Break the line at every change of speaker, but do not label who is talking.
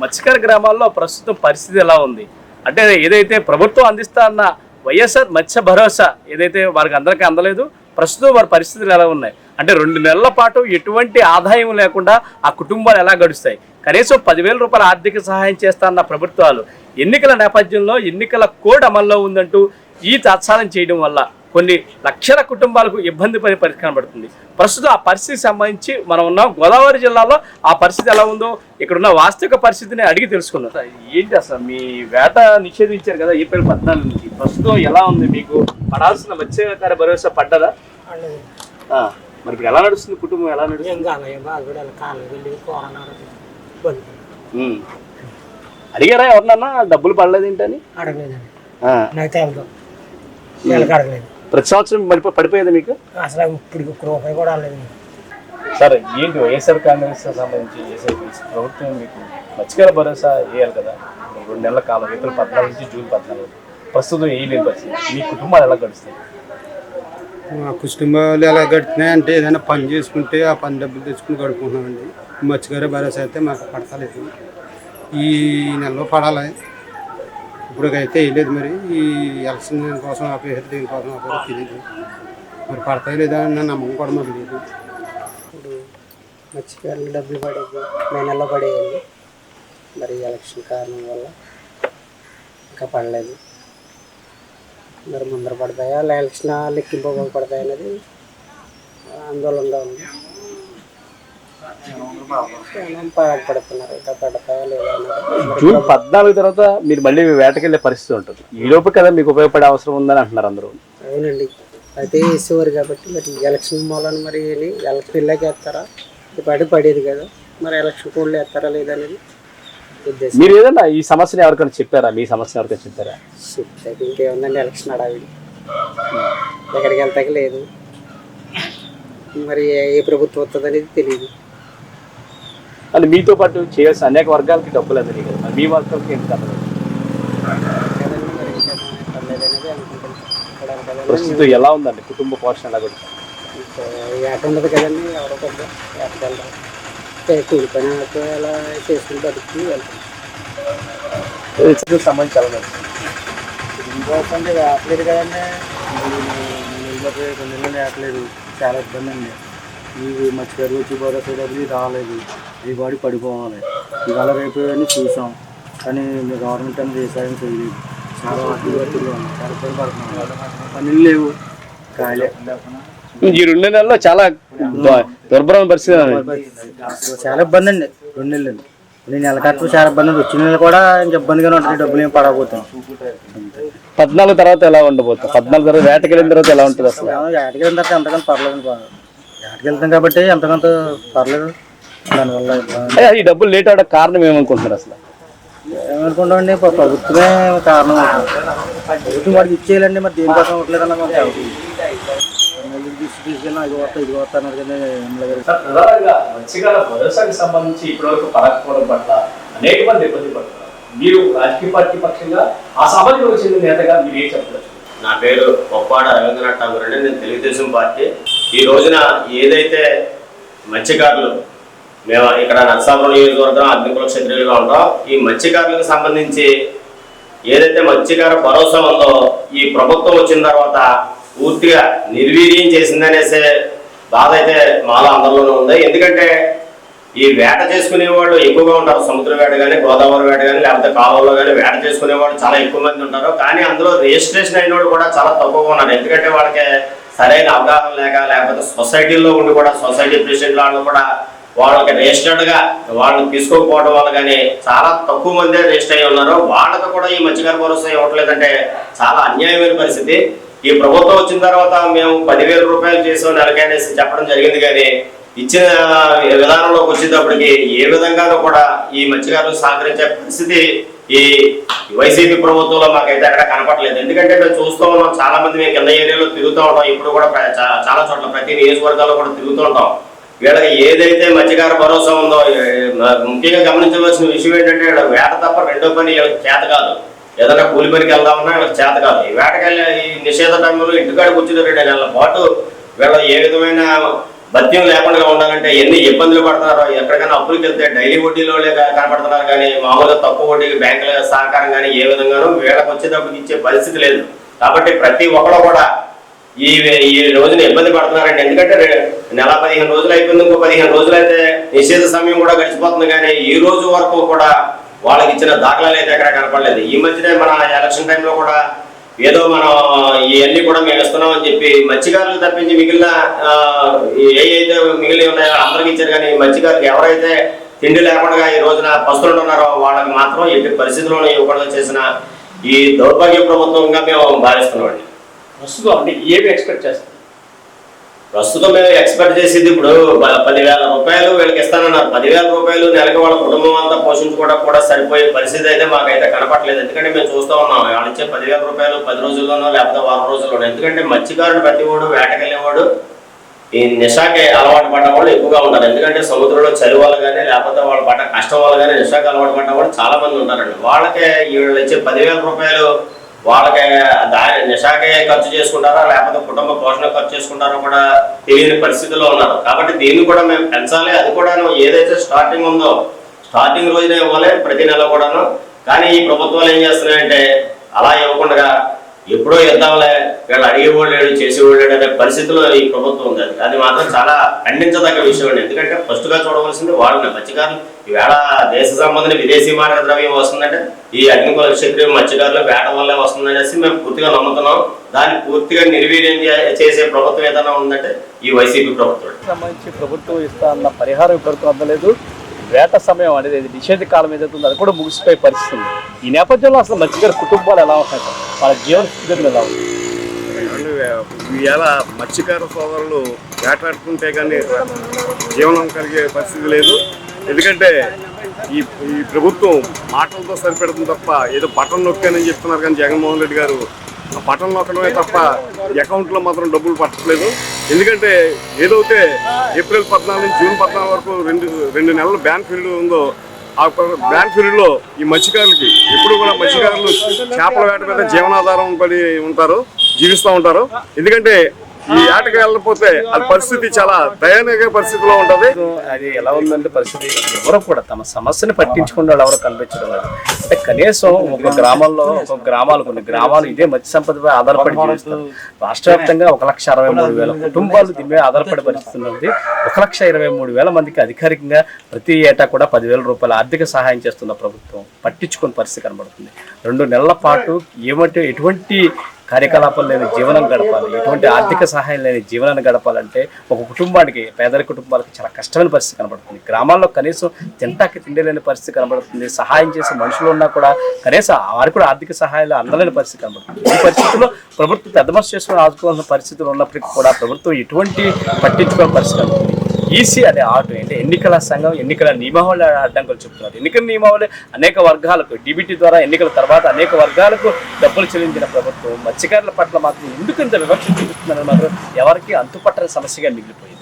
మత్స్యకార గ్రామాల్లో ప్రస్తుతం పరిస్థితి ఎలా ఉంది? అంటే ఏదైతే ప్రభుత్వం అందిస్తా అన్న వైఎస్ఆర్ మత్స్య భరోసా ఏదైతే వారికి అందరికీ అందలేదు ప్రస్తుతం వారి పరిస్థితులు ఎలా ఉన్నాయి? అంటే రెండు నెలల పాటు ఎటువంటి ఆదాయం లేకుండా ఆ కుటుంబాలు ఎలా గడుస్తాయి? కనీసం పదివేల రూపాయల ఆర్థిక సహాయం చేస్తాన్న ప్రభుత్వాలు ఎన్నికల నేపథ్యంలో ఎన్నికల కోడ్ అమల్లో ఉందంటూ ఈ తాత్సారం చేయడం వల్ల కొన్ని లక్షల కుటుంబాలకు ఇబ్బంది పడే పరిస్థితి కనబడుతుంది. ప్రస్తుతం ఆ పరిస్థితికి సంబంధించి మనం ఉన్నాం. గోదావరి జిల్లాలో ఆ పరిస్థితి ఎలా ఉందో ఇక్కడ ఉన్న వాస్తవిక పరిస్థితిని అడిగి తెలుసుకుందాం. సార్, ఏంటి అసలు మీ వేట నిషేధించారు కదా ఏప్రిల్ పద్నాలుగు నుంచి. ప్రస్తుతం ఎలా ఉంది? మీకు పడాల్సిన మత్స్యకార భరోసా పడ్డదా? మరి ఇప్పుడు ఎలా నడుస్తుంది? కుటుంబం ఎలా నడుస్తుంది. అడిగారా ఎవరినన్నా? డబ్బులు పడలేదు ఏంటని
అడగలేదండి అడగలేదు.
ప్రతి సంవత్సరం మరి పడిపోయేది మీకు?
అసలు ఇప్పుడు ఒక్క రూపాయి కూడా నాకు.
సరే ఏంటి వైఎస్ఆర్ కాంగ్రెస్ సంబంధించి ప్రభుత్వం మీకు మత్స్యకార భరోసా వేయాలి కదా? రెండు నెలల కాలం ఏప్రిల్ పద్నాలుగు నుంచి జూన్ పద్నాలుగు. ప్రస్తుతం వేయలేని పరిస్థితి. మీ కుటుంబాలు ఎలా గడుస్తాయి?
మా కుటుంబాలు ఎలా గడుతున్నాయి అంటే ఏదైనా పని చేసుకుంటే ఆ పని డబ్బులు తెచ్చుకుని గడుపుకుంటున్నామండి. మత్స్యకార భరోసా అయితే మాకు పడతలేదు. ఈ నెలలో పడాలి. ఇప్పటికైతే వేయలేదు మరి. ఈ ఎలక్షన్ కోసం ఆపేసారు దీనికోసం ఆపేసారు తెలియదు మరి పడతాయి లేదా అని నమ్మకం కూడా మాకు లేదు.
ఇప్పుడు మర్చిపోయాను డబ్బులు పడేది మే నెలలో పడేయండి. మరి ఎలక్షన్ కారణం వల్ల ఇంకా పడలేదు. మరి ముందర పడతాయా ఎలక్షన్ లెక్కింపు పడతాయి అనేది ఆందోళనగా ఉంది. ఇంకా లేదా మరి
జూన్ పద్నాలుగు తర్వాత మీరు మళ్ళీ వేటకెళ్ళే పరిస్థితి ఉంటుంది. ఈ లోపు కదా మీకు ఉపయోగపడే అవసరం ఉందని అంటున్నారు అందరూ.
అవునండి. అయితే వేసేవారు కాబట్టి మరి ఎలక్షన్ మూలన మరి? ఎలక్షన్ వెళ్ళాక వేస్తారా? పడి పడేది కదా. మరి ఎలక్షన్ కోడ్లు వేస్తారా లేదనేది ఉద్దేశం.
మీరు ఏదన్నా ఈ సమస్యని ఎవరికైనా చెప్పారా? మీ సమస్యను ఎవరికైనా చెప్పారా?
చెప్తే ఇంకేముందండి? ఎలక్షన్ హడావిడి ఎక్కడికి వెళ్తాక లేదు. మరి ఏ ప్రభుత్వం వస్తుంది అనేది తెలియదు
అంటే మీతో పాటు చేయాల్సిన అనేక వర్గాలకి డబ్బులు అందినాయి కదా. మీ వర్గాలకి
కదండి
ప్రస్తుతం ఎలా ఉందండి కుటుంబ పోషణ ఎలా కూడా
ఇంకా ఏట ఉండదు కదండి ఎవరో పెద్ద కూలి పని అలా చేసుకుని బతుకుని వెళ్తాం.
సంబంధించి
వేపలేదు కదండి. నెలలు వేపలేదు చాలా ఇబ్బంది అండి. ఈ మత్స్యకారు వచ్చి భరోసా డబ్బులు రాలేదు. ఈ బాడీ పడిపోవాలి. ఇవాళ రేపు అని చూసాం. కానీ గవర్నమెంట్ అనేది వ్యవసాయం చేయలేదు. చాలా పనులు లేవు. ఖాళీ.
ఈ రెండు నెలల్లో చాలా దుర్భరమైన పరిస్థితి.
చాలా ఇబ్బంది అండి. రెండు నెలలు. నేను నెల కట్టడం చాలా ఇబ్బంది వచ్చిన నెలలు కూడా ఇంకా ఇబ్బందిగానే ఉంటుంది డబ్బులు ఏం పడకపోతాం.
పద్నాలుగు తర్వాత ఎలా ఉండబోతుంది? పద్నాలుగు తర్వాత వేటకెళ్ళిన తర్వాత ఎలా ఉంటుంది అసలు?
ఏటకి వెళ్ళిన తర్వాత ఎంతకంత పర్లేదు ఏటకి వెళ్తాం కాబట్టి ఎంతకంత పర్లేదు. దానివల్ల ఇబ్బంది.
అయ్యా, ఈ డబ్బులు లేట్ అవడానికి కారణం ఏమనుకుంటున్నారు అసలు?
ఏమనుకుంటామండి ప్ర- ప్రభుత్వమే కారణం. ప్రభుత్వం వాడికి ఇచ్చేయాలండి మరి దేనికోసం ఇవ్వట్లేదన్న మాకు తీసుకెళ్ళినా ఇది వస్తా ఇది వస్తా అన్నారు కానీ ఏం లేదు
ప్రధానంగా మత్స్యకార భరోసాకి సంబంధించి ఇప్పటివరకు పడకపోవడం పట్ల అనేక మంది ఇబ్బంది పడుతున్నారు. మీరు రాజకీయ పార్టీ పక్షంగా ఆ సమాజంలో చెందిన నేతగా మీరు ఏం చెప్పవచ్చు?
నా పేరు పొప్పాడ రవీంద్రనాథ్ ఠాగూర్ అండి. నేను తెలుగుదేశం పార్టీ ఈ రోజున ఏదైతే మత్స్యకారులు మేము ఇక్కడ నరసాపురం నియోజకవర్గం అగ్నికుల క్షత్రియులుగా ఉంటాం ఈ మత్స్యకారులకు సంబంధించి ఏదైతే మత్స్యకార భరోసా ఉందో ఈ ప్రభుత్వం వచ్చిన తర్వాత పూర్తిగా నిర్వీర్యం చేసిందనేసే బాధ అయితే మాలో అందరిలోనే ఉంది. ఎందుకంటే ఈ వేట చేసుకునే వాళ్ళు ఎక్కువగా ఉంటారు. సముద్ర వేట కానీ గోదావరి వేట కానీ లేకపోతే కాలువలో కానీ వేట చేసుకునే వాళ్ళు చాలా ఎక్కువ మంది ఉంటారు. కానీ అందులో రిజిస్ట్రేషన్ అయిన వాళ్ళు కూడా చాలా తక్కువగా ఉన్నారు. ఎందుకంటే వాళ్ళకి సరైన అవగాహన లేక లేకపోతే సొసైటీలో ఉండి కూడా సొసైటీ ప్రెసిడెంట్ వాళ్ళు కూడా వాళ్ళకి రిజిస్టర్డ్గా వాళ్ళని వాళ్ళు తీసుకోకపోవడం వల్ల కానీ చాలా తక్కువ మందే రిజిస్టర్ అయి ఉన్నారు. వాళ్ళకి కూడా ఈ మత్స్యకార భరోసా ఇవ్వట్లేదంటే చాలా అన్యాయమైన పరిస్థితి. ఈ ప్రభుత్వం వచ్చిన తర్వాత మేము పదివేల రూపాయలు చేసాం నెలకనేసి చెప్పడం జరిగింది కానీ ఇచ్చిన విధానంలోకి వచ్చేటప్పటికి ఏ విధంగానూ కూడా ఈ మత్స్యకారులు సహకరించే పరిస్థితి ఈ వైసీపీ ప్రభుత్వంలో మాకైతే అక్కడ కనపడలేదు. ఎందుకంటే మేము చూస్తూ ఉన్నాం చాలా మంది మేము కింద ఏరియాలో తిరుగుతూ ఉంటాం. ఇప్పుడు కూడా చాలా చోట్ల ప్రతి నియోజకవర్గాల్లో కూడా తిరుగుతూ ఉంటాం. వీళ్ళకి ఏదైతే మత్స్యకార భరోసా ఉందో ముఖ్యంగా గమనించవలసిన విషయం ఏంటంటే వేట తప్ప రెండో పని వీళ్ళకి చేత కాదు. ఏదైనా కూలి పనికి వెళ్దామన్నా వీళ్ళకి చేత కాదు. ఈ వేటకెళ్ళి ఈ నిషేధ టైంలో ఇంటికాడికి వచ్చిన రెండు నెలల పాటు వీళ్ళ ఏ విధమైన భత్యం లేకుండా ఉండాలంటే ఎన్ని ఇబ్బందులు పడుతున్నారో? ఎక్కడికైనా అప్పులకి వెళ్తే డైలీ వడ్డీలో కనపడుతున్నారు కానీ మామూలుగా తక్కువ వడ్డీకి బ్యాంకుల సహకారం కానీ ఏ విధంగానూ వీళ్ళకి వచ్చేటప్పుడు ఇచ్చే పరిస్థితి లేదు. కాబట్టి ప్రతి ఒక్కరు కూడా ఈ ఈ రోజున ఇబ్బంది పడుతున్నారండి. ఎందుకంటే నెల పదిహేను రోజులు అయిపోయింది ఇంకో పదిహేను రోజులు అయితే నిషేధ సమయం కూడా గడిచిపోతుంది కానీ ఈ రోజు వరకు కూడా వాళ్ళకి ఇచ్చిన దాఖలాలు అయితే ఎక్కడ కనపడలేదు. ఈ మధ్యనే మన ఎలక్షన్ టైంలో కూడా ఏదో మనం ఇవన్నీ కూడా మేము ఇస్తున్నామని చెప్పి మత్స్యకారులు తప్పించి మిగిలిన ఏవైతే ఏ అయితే మిగిలి ఉన్నాయో అందరికి ఇచ్చారు కానీ మత్స్యకారులు ఎవరైతే తిండి లేకుండా ఈ రోజున పస్తులు ఉన్నారో వాళ్ళకి మాత్రం ఎట్టి పరిస్థితుల్లోనూ ఇవ్వకుండా చేసిన ఈ దౌర్భాగ్య ప్రభుత్వంగా మేము భావిస్తున్నామండి.
ప్రస్తుతం అంటే ఏమి ఎక్స్పెక్ట్ చేస్తాం
ప్రస్తుతం మేము ఎక్స్పెక్ట్ చేసేది ఇప్పుడు పదివేల రూపాయలు వీళ్ళకి ఇస్తానన్నారు. పదివేల రూపాయలు నెలకి వాళ్ళ కుటుంబం అంతా పోషించుకోవడం కూడా సరిపోయే పరిస్థితి అయితే మాకైతే కనపట్లేదు ఎందుకంటే మేము చూస్తూ ఉన్నాం వాళ్ళు ఇచ్చే పదివేల రూపాయలు పది రోజుల్లోనో లేకపోతే వారం రోజుల్లోనో. ఎందుకంటే మత్స్యకారుడు ప్రతివాడు వేటకెళ్ళేవాడు ఈ నిషాకి అలవాటు పడ్డ వాళ్ళు ఎక్కువగా ఉంటారు ఎందుకంటే సముద్రంలో చలి వాళ్ళు కానీ లేకపోతే వాళ్ళు పడ్డ కష్టం వాళ్ళు కానీ నిషాకి అలవాటు పడ్డ వాళ్ళు చాలా మంది ఉంటారండి. వాళ్ళకే వీళ్ళు ఇచ్చే పదివేల రూపాయలు వాళ్ళకి దాని నిషాకే ఖర్చు చేసుకుంటారా? లేకపోతే కుటుంబ పోషణ ఖర్చు చేసుకుంటారో కూడా తెలియని పరిస్థితిలో ఉన్నారు. కాబట్టి దీన్ని కూడా మేము పెంచాలి. అది కూడాను ఏదైతే స్టార్టింగ్ ఉందో స్టార్టింగ్ రోజునే ఇవ్వాలి ప్రతి నెల కూడాను. కానీ ఈ ప్రభుత్వాలు ఏం చేస్తున్నాయంటే అలా ఇవ్వకుండా ఎప్పుడో ఇద్దాంలే వీళ్ళు అడిగేవాళ్ళు లేడు చేసేవాళ్ళు లేడు అనే పరిస్థితిలో ఈ ప్రభుత్వం ఉంది. అది అది మాత్రం చాలా ఖండించదగ్గ విషయం అండి. ఎందుకంటే ఫస్ట్గా చూడవలసింది వాళ్ళని మత్స్యకారులు. ఈవేళ దేశ సంబంధించిన విదేశీ మారక ద్రవ్యం వస్తుందంటే ఈ అగ్నికుల క్షత్రియ మత్స్యకారులు వేట వల్లే వస్తుందనేసి మేము పూర్తిగా నమ్ముతున్నాం. దాన్ని పూర్తిగా నిర్వీర్యం చేసే ప్రభుత్వం ఏదైనా ఉందంటే ఈ వైసీపీ ప్రభుత్వం.
సంబంధించి ప్రభుత్వం ఇస్తా అన్న పరిహారం ఇప్పటికీ అందలేదు. వేట సమయం అనేది నిషేధ కాలం ఏదైతే ఉందో అది కూడా ముగిసిపోయే పరిస్థితి ఈ నేపథ్యంలో అసలు మత్స్యకారు కుటుంబాలు ఎలా ఉంటాయి వాళ్ళ జీవన స్థితిగతులు ఎలా ఉంటాయి
ఇవాళ మత్స్యకార సోదరులు వేటాడుకుంటే కానీ జీవనం కలిగే పరిస్థితి లేదు. ఎందుకంటే ఈ ఈ ప్రభుత్వం మాటలతో సరిపెడుతుంది తప్ప ఏదో బటన్ నొక్కానని చెప్తున్నారు కానీ జగన్మోహన్ రెడ్డి గారు. ఆ బటన్ నొక్కడమే తప్ప అకౌంట్లో మాత్రం డబ్బులు పట్టట్లేదు. ఎందుకంటే ఏదైతే ఏప్రిల్ పద్నాలుగు నుంచి జూన్ పద్నాలుగు వరకు రెండు రెండు నెలలు బ్యాన్ పీరియడ్ ఉందో ఆ బ్యాన్ పీరియడ్లో ఈ మత్స్యకారులకి ఎప్పుడు కూడా మత్స్యకారులు చేపల వేట మీద జీవనాధారం పడి ఉంటారు జీవిస్తూ ఉంటారు. ఎందుకంటే ఈ వేటకి వెళ్ళకపోతే అది పరిస్థితి చాలా దయనీయ పరిస్థితిలో ఉంటది.
అది ఎలా ఉందంటే పరిస్థితి ఎవరు కూడా తమ సమస్యను పట్టించుకున్న వాళ్ళు ఎవరు కనిపించడం లేదు అంటే కనీసం ఒక గ్రామంలో ఒక గ్రామాలు కొన్ని గ్రామాలు ఇదే మత్స్య సంపదపై ఆధారపడి జీవిస్తారు. రాష్ట్ర వ్యాప్తంగా ఒక లక్ష అరవై మూడు వేల కుటుంబాలు దీని మీద ఆధారపడి పరిస్థితి ఉంది ఒక లక్ష ఇరవై మూడు వేల మందికి అధికారికంగా ప్రతి ఏటా కూడా పదివేల రూపాయల ఆర్థిక సహాయం చేస్తున్న ప్రభుత్వం పట్టించుకుని పరిస్థితి కనబడుతుంది. రెండు నెలల పాటు ఏమంటే ఎటువంటి కార్యకలాపాలు లేని జీవనం గడపాలి. ఎటువంటి ఆర్థిక సహాయం లేని జీవనాన్ని గడపాలంటే ఒక కుటుంబానికి పేదరి కుటుంబాలకు చాలా కష్టమైన పరిస్థితి కనబడుతుంది. గ్రామాల్లో కనీసం తింటాకి తిండి లేని పరిస్థితి కనబడుతుంది. సహాయం చేసే మనుషులు ఉన్నా కూడా కనీసం వారికి కూడా ఆర్థిక సహాయాలు అందలేని పరిస్థితి కనబడుతుంది. ఈ పరిస్థితుల్లో ప్రభుత్వం పెద్ద మనసు చేసుకుని ఆదుకోవాల్సిన పరిస్థితులు ఉన్నప్పటికీ కూడా ప్రభుత్వం ఎటువంటి పట్టించుకోని పరిస్థితి కనబడుతుంది. ఈసీ అనే ఆర్డర్ అంటే ఎన్నికల సంఘం ఎన్నికల నియమావళి అడ్డంకులు చెప్తున్నారు. ఎన్నికల నియమావళి అనేక వర్గాలకు డిబిటీ ద్వారా ఎన్నికల తర్వాత అనేక వర్గాలకు డబ్బులు చెల్లించిన ప్రభుత్వం మత్స్యకారుల పట్ల మాత్రం ఎందుకు ఇంత వివక్ష చూపిస్తుందని మాత్రం ఎవరికి అంతుపట్టని సమస్యగా మిగిలిపోయింది.